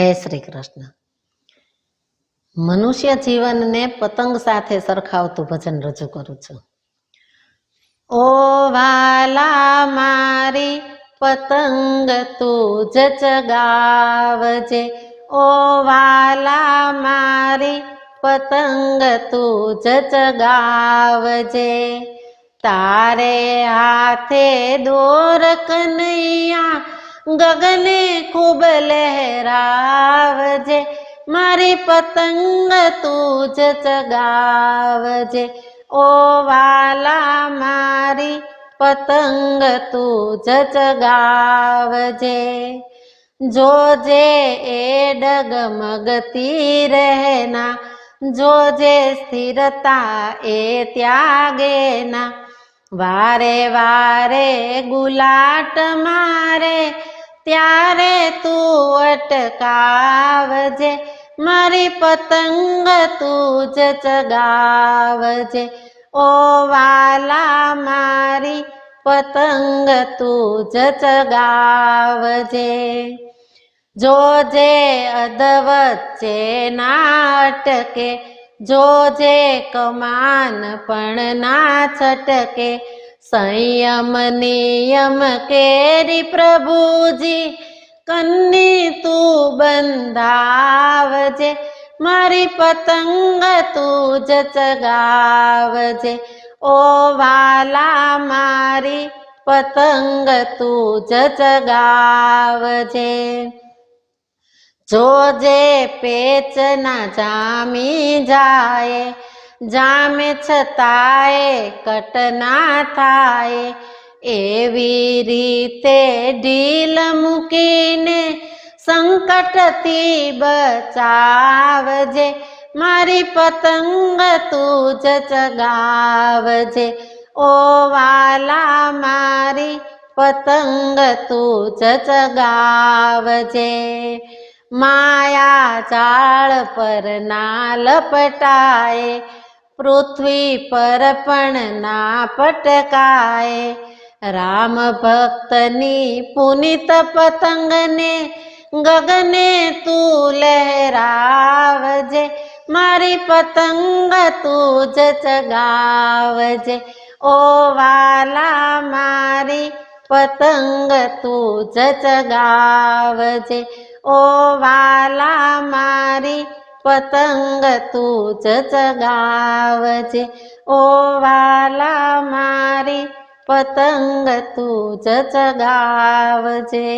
જય શ્રી કૃષ્ણ. મનુષ્ય જીવનને પતંગ સાથે સરખાવતું ભજન રજૂ કરું છું. ઓ વાલા મારી, પતંગ તું જ ચગાવજે. ઓ વાલા મારી, પતંગ તું જ ચગાવજે. તારે હાથે દોર કનૈયા ગગને ખૂબ લહેરાવજે. મારી પતંગ તું જ ચગાવજે. ઓ વાલા, મારી પતંગ તું જ ચગાવજે જોજે એ ડગમગતી રહેના જોજે સ્થિરતા એ ત્યાગેના. વારે વારે ગુલાટ મારે ત્યારે તું અટકાવજે, મારી પતંગ તું જ ચગાવજે. ઓ વાલા, મારી પતંગ તું જ ચગાવજે. જોજે અધવચ્ચે ના અટકે જોજે કમાન પણ ના છટકે સંયમ નિયમ કેરી પ્રભુજી, કન્ની તું બંધાવજે, મારી પતંગ તું જ ચગાવજે. ઓ વાલા, મારી પતંગ તું જ ચગાવજે. જોજે પેચ ના જામી જાય જામે છતાંય કટ ના થાય. એવી રીતે ઢીલ મૂકીને સંકટથી બચાવજે. મારી પતંગ તું જ ચગાવજે. ઓ વાલા, મારી પતંગ તું જ ચગાવજે. માયા ચાળ પર ના લપટાય. પૃથ્વી પર પણ ના પટકાય. રામ ભક્તની પુનિત પતંગને, ગગને તું લહેરાવજે. મારી પતંગ તું જ ચગાવજે. ઓ વાલા, મારી પતંગ તું જ ચગાવજે. ઓ વાલા, મારી પતંગ તું જ ચગાવજે ઓ વાલા મારી પતંગ તું જ ચગાવજે